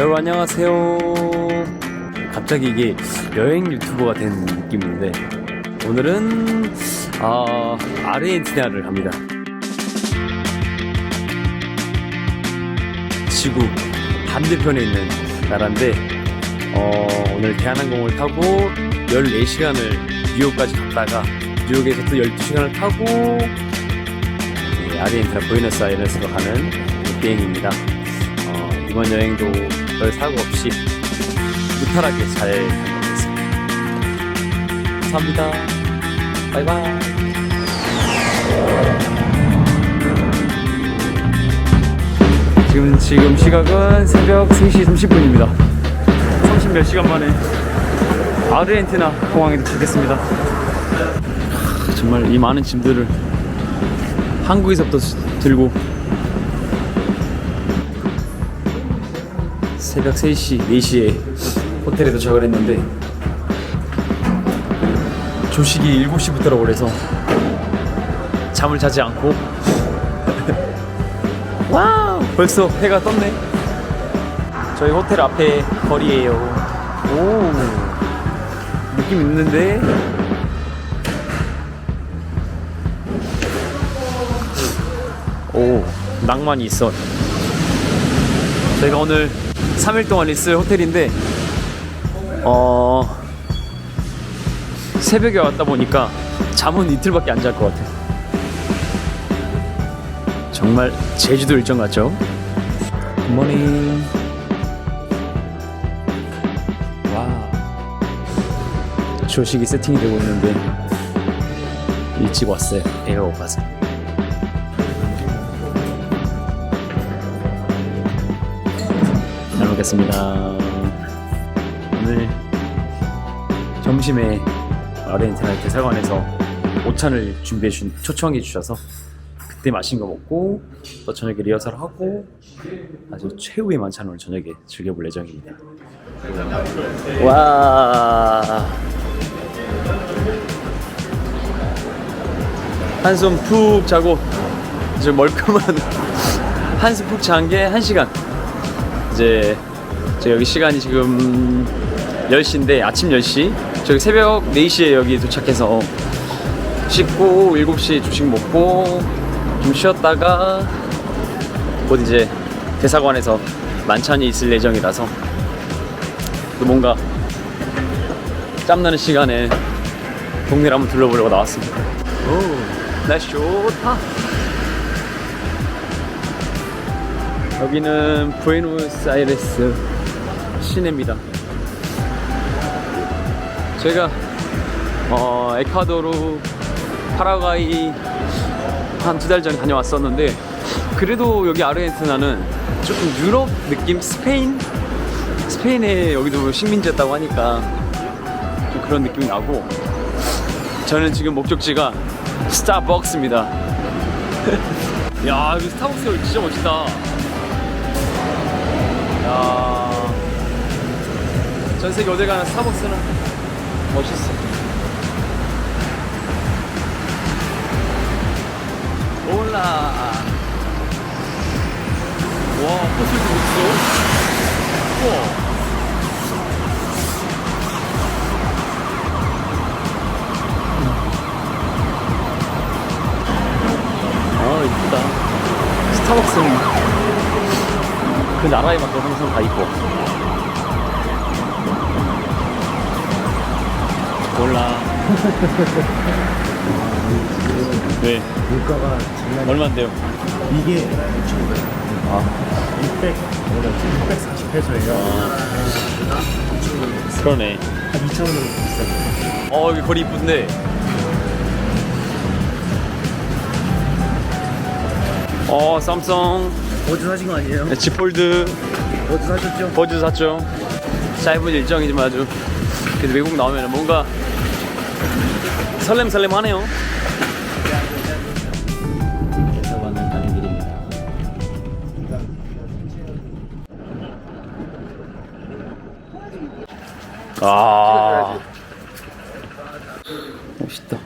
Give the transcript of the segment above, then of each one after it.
여러분 안녕하세요. 갑자기 이게 여행 유튜버가 된 느낌인데 오늘은 아, 아르헨티나를 갑니다. 지구 반대편에 있는 나라인데 어, 오늘 대한항공을 타고 14시간을 뉴욕까지 갔다가 뉴욕에서 또 12시간을 타고 네, 아르헨티나 부에노스아이레스로 가는 비행입니다. 어, 이번 여행도 별 사고 없이 무탈하게 잘 다녀오겠습니다. 감사합니다. 바이바이. 지금, 지금 시각은 새벽 3시 30분입니다. 30 몇 시간 만에 아르헨티나 공항에 도착했습니다. 하, 정말 이 많은 짐들을 한국에서부터 들고 새벽 3시, 4시에 호텔에 도착을 했는데 조식이 7시부터라고 그래서 잠을 자지 않고 와우! 벌써 해가 떴네. 저희 호텔 앞에 거리에요. 오! 느낌 있는데? 오 낭만이 있어. 저희가 오늘 3일 동안 있을 호텔인데 어 새벽에 왔다 보니까 잠은 이틀밖에 안 잘 것 같아. 정말 제주도 일정 같죠? 굿모닝. 와. 조식이 세팅이 되고 있는데 일찍 왔어요. 배가 고파서. 잘 먹겠습니다. 오늘 점심에 아르헨티나 대사관에서 오찬을 준비해 주 초청해 주셔서 그때 마신 거 먹고 또 저녁에 리허설 하고 아주 최후의 만찬을 저녁에 즐겨볼 예정입니다. 와 한숨 푹 자고 이제 멀끔한 한숨 푹 잔게 1시간 이제 저 여기 시간이 지금 10시인데 아침 10시. 저기 새벽 4시에 여기 도착해서 씻고 7시에 조식 먹고 좀 쉬었다가 곧 이제 대사관에서 만찬이 있을 예정이라서 또 뭔가 짬나는 시간에 동네를 한번 둘러보려고 나왔습니다. 오 날씨 좋다. 여기는 부에노스아이레스 시내입니다. 제가 어, 에콰도르, 파라과이 한 두 달 전에 다녀왔었는데 그래도 여기 아르헨티나는 조금 유럽 느낌 스페인 스페인에 여기도 식민지였다고 하니까 좀 그런 느낌이 나고 저는 지금 목적지가 스타벅스입니다. 야 여기 스타벅스 여기 진짜 멋있다. 야, 전 세계 어딜 가나 스타벅스는 멋있어. 올라. 와, 포슬도 있어. 우와. 아, 이쁘다. 스타벅스는 그 나라에 맞게 항상 다 있고 몰라 네 물가가 장난 얼마인데요? 이게 아600 640페소예요. 그러네 한 2천 원 정도 비싸요. 어 여기 거리 이쁜데 어 삼성 어디 사신 거 아니에요? H 폴드 어디 사셨죠? 버즈 샀죠 짧은 일정이지만 아주 그래도 외국 나오면 뭔가 설렘설렘하네요. 대사관을 가는 길입니다 아. 멋있다.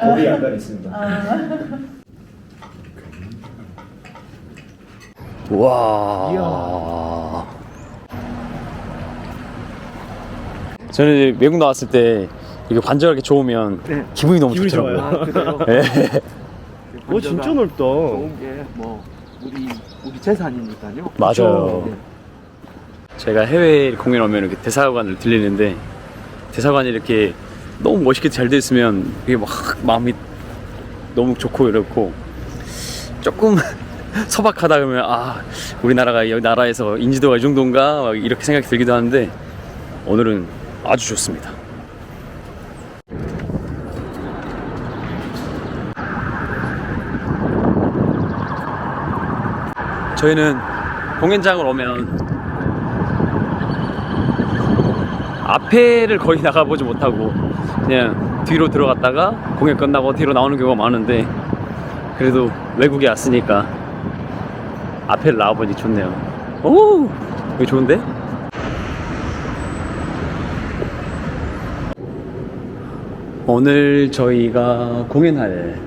거기 약간 있습니다. 와. 저는 이제 외국 나왔을 때 이거 관절 이렇게 좋으면 네. 기분이 너무 기분이 좋더라고요. 좋아요. 예. 오 진짜 넓다. 좋은 게 뭐 우리 우리 재산이니까요. 맞아요. 그쵸. 제가 해외 공연 오면 이렇게 대사관을 들리는데 대사관이 이렇게 너무 멋있게 잘 돼 있으면 이게 막 마음이 너무 좋고 이렇고 조금 소박하다 그러면 아 우리나라가 이 나라에서 인지도가 이 정도인가 막 이렇게 생각이 들기도 하는데 오늘은 아주 좋습니다. 저희는 공연장을 오면 앞에를 거의 나가보지 못하고 그냥 뒤로 들어갔다가 공연 끝나고 뒤로 나오는 경우가 많은데 그래도 외국에 왔으니까 앞에를 나와보니 좋네요. 오, 여기 좋은데? 오늘 저희가 공연할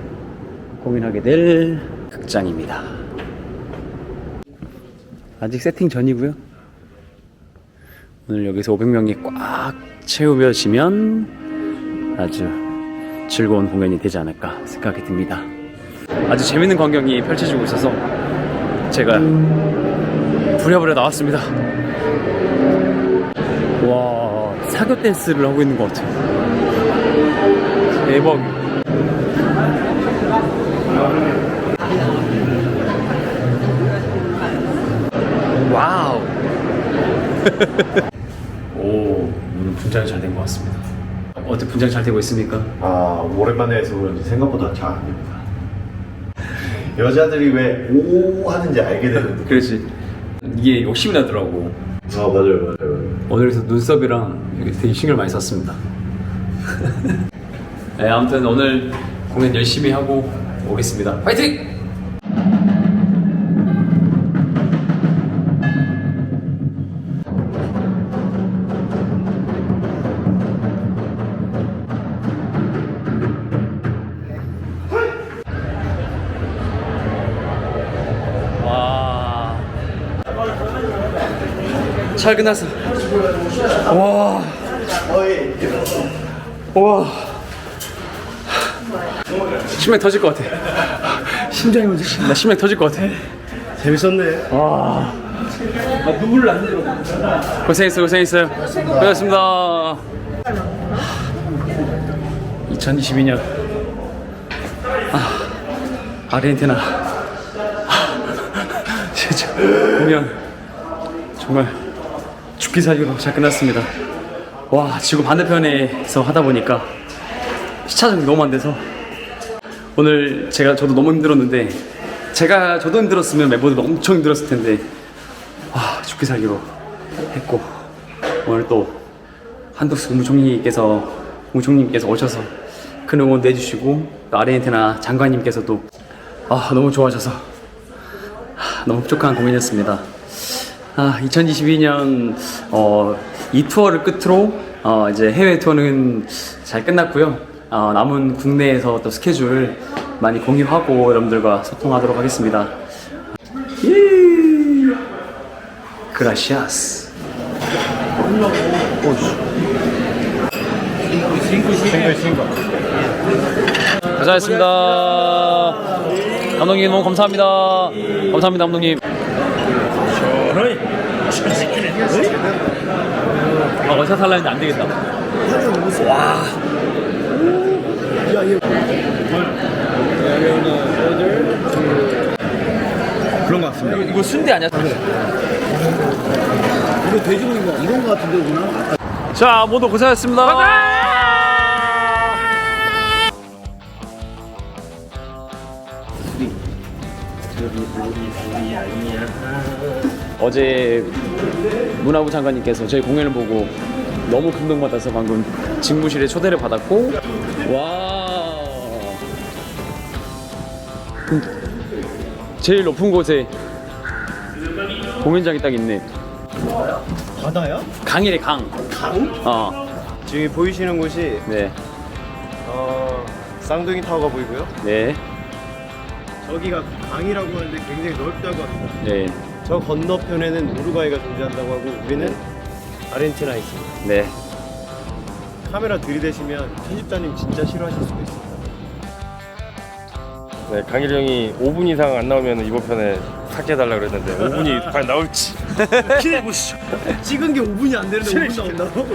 공연하게 될 극장입니다. 아직 세팅 전이고요. 오늘 여기서 500명이 꽉 채우며지면 아주 즐거운 공연이 되지 않을까 생각이 듭니다. 아주 재밌는 광경이 펼쳐지고 있어서 제가 부랴부랴 나왔습니다. 와, 사교 댄스를 하고 있는 것 같아요. 대박. 와우. 오, 오늘 분장이 잘 된 것 같습니다. 어때 분장 잘 되고 있습니까? 아 오랜만에 해서 그런지 생각보다 잘 안 됩니다. 여자들이 왜 오 하는지 알게 되는. 그렇지. 이게 욕심이 나더라고. 아 맞아요 맞아요. 맞아요. 오늘에서 눈썹이랑 되게 신경을 많이 썼습니다. 네, 아무튼 오늘 공연 열심히 하고 오겠습니다. 파이팅! 와. 잘 끝났어. 와. 와. 심장 터질 것 같아. 심장이 먼저 심- 나 심장 터질 것 같아. 재밌었네. 와. 아, 누구를 안 들어. 고생했어요, 고생했어요. 고생했습니다. 2022년. 아, 아르헨티나. 아, 진짜 공연 정말 죽기 살기로 잘 끝났습니다. 와, 지구 반대편에서 하다 보니까 시차적이 너무 안 돼서 오늘 제가 저도 너무 힘들었는데 제가 저도 힘들었으면 멤버들 엄청 힘들었을 텐데 와 죽기 살기로 했고 오늘 또 한덕수 국무총리께서 국무총리님께서 오셔서 큰 응원 내주시고 또 아르헨티나 장관님께서도 아 너무 좋아하셔서 아, 너무 흡족한 공연이었습니다. 아 2022년 어, 이 투어를 끝으로 어, 이제 해외 투어는 잘 끝났고요. 어, 남은 국내에서 또 스케줄 많이 공유하고 여러분들과 소통하도록 하겠습니다. 예. 그라시아스. 고생하셨습니다. 감독님 너무 감사합니다. 감사합니다, 감독님. 아, 원샷 하려 했는데 안 되겠다. 그런 것 같습니다. 이거 순대 아니야? 이거 돼지고기인가? 이건 것 같은데 오나? 자, 모두 고생하셨습니다. 어제 문화부 장관님께서 저희 공연을 보고 너무 감동받아서 방금 직무실에 초대를 받았고 와 제일 높은 곳에 공연장이 딱 있네 바다야? 강이래 강 강? 어, 지금 보이시는 곳이 네, 어, 쌍둥이 타워가 보이고요. 네. 여기가 강이라고 하는데 굉장히 넓다고 합니다. 네, 저 건너편에는 우루과이가 존재한다고 하고 우리는 아르헨티나에 있습니다. 네. 카메라 들이대시면 편집자님 진짜 싫어하실 수도 있습니다. 네, 강일 형이 5분 이상 안 나오면 이번 편에 삭제해달라 그랬는데 5분이 과연 나올지 기대해 보시죠. 찍은 게 5분이 안 되는데 5분 나온다고?